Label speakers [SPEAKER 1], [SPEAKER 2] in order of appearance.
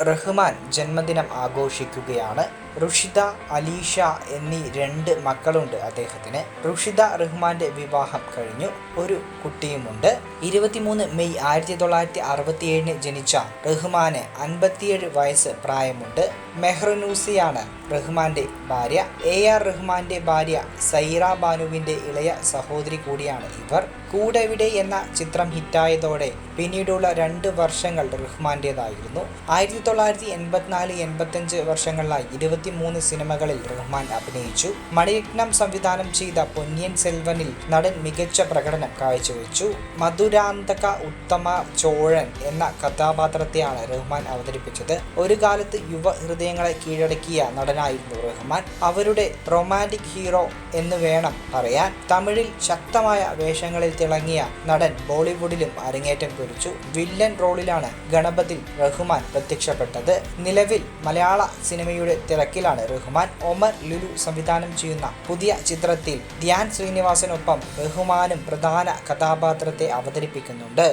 [SPEAKER 1] റഹ്മാൻ ജന്മദിനം ആഘോഷിക്കുകയാണ്. റുഷിദ അലീഷ എന്നീ രണ്ട് മക്കളുണ്ട് അദ്ദേഹത്തിന്. റുഷിദ റഹ്മാന്റെ വിവാഹം കഴിഞ്ഞു. ഒരു കുട്ടിയുമുണ്ട്. ഇരുപത്തിമൂന്ന് മെയ് ആയിരത്തി തൊള്ളായിരത്തി അറുപത്തിയേഴിന് ജനിച്ച റഹ്മാന് അൻപത്തിയേഴ് വയസ്സ് പ്രായമുണ്ട്. മെഹ്റനൂസിയാണ് റഹ്മാന്റെ ഭാര്യ. എ ആർ റഹ്മാന്റെ ഭാര്യ സൈറ ബാനുവിന്റെ ഇളയ സഹോദരി കൂടിയാണ് ഇവർ. കൂടെവിടെ എന്ന ചിത്രം ഹിറ്റായതോടെ പിന്നീടുള്ള രണ്ട് വർഷങ്ങൾ റഹ്മാന്റേതായിരുന്നു. ആയിരത്തി തൊള്ളായിരത്തി എൺപത്തിനാല് എൺപത്തഞ്ച് വർഷങ്ങളിലായി ഇരുപത്തിമൂന്ന് സിനിമകളിൽ റഹ്മാൻ അഭിനയിച്ചു. മണിരത്നം സംവിധാനം ചെയ്ത പൊന്നിയൻ സെൽവനിൽ നടൻ മികച്ച പ്രകടനം കാഴ്ചവെച്ചു. മധുരാന്തക ഉത്തമ ചോഴൻ എന്ന കഥാപാത്രത്തെയാണ് റഹ്മാൻ അവതരിപ്പിച്ചത്. ഒരു കാലത്ത് യുവ ഹൃദയങ്ങളെ കീഴടക്കിയ നടനായിരുന്നു റഹ്മാൻ. അവരുടെ റൊമാന്റിക് ഹീറോ എന്ന് വേണം പറയാൻ. തമിഴിൽ ശക്തമായ വേഷങ്ങളിൽ തിളങ്ങിയ നടൻ ബോളിവുഡിലും അരങ്ങേറ്റം കുറിച്ചു. വില്ലൻ റോളിലാണ് ഗണപതിൽ റഹ്മാൻ പ്രത്യക്ഷപ്പെട്ടത്. നിലവിൽ മലയാള സിനിമയുടെ തിരക്കിലാണ് റഹ്മാൻ ഒമർ ലുലു സംവിധാനം ചെയ്യുന്ന പുതിയ ചിത്രത്തിൽ ധ്യാൻ ശ്രീനിവാസനൊപ്പം റഹ്മാനും പ്രധാന കഥാപാത്രത്തെ അവതരിപ്പിക്കുന്നുണ്ട്.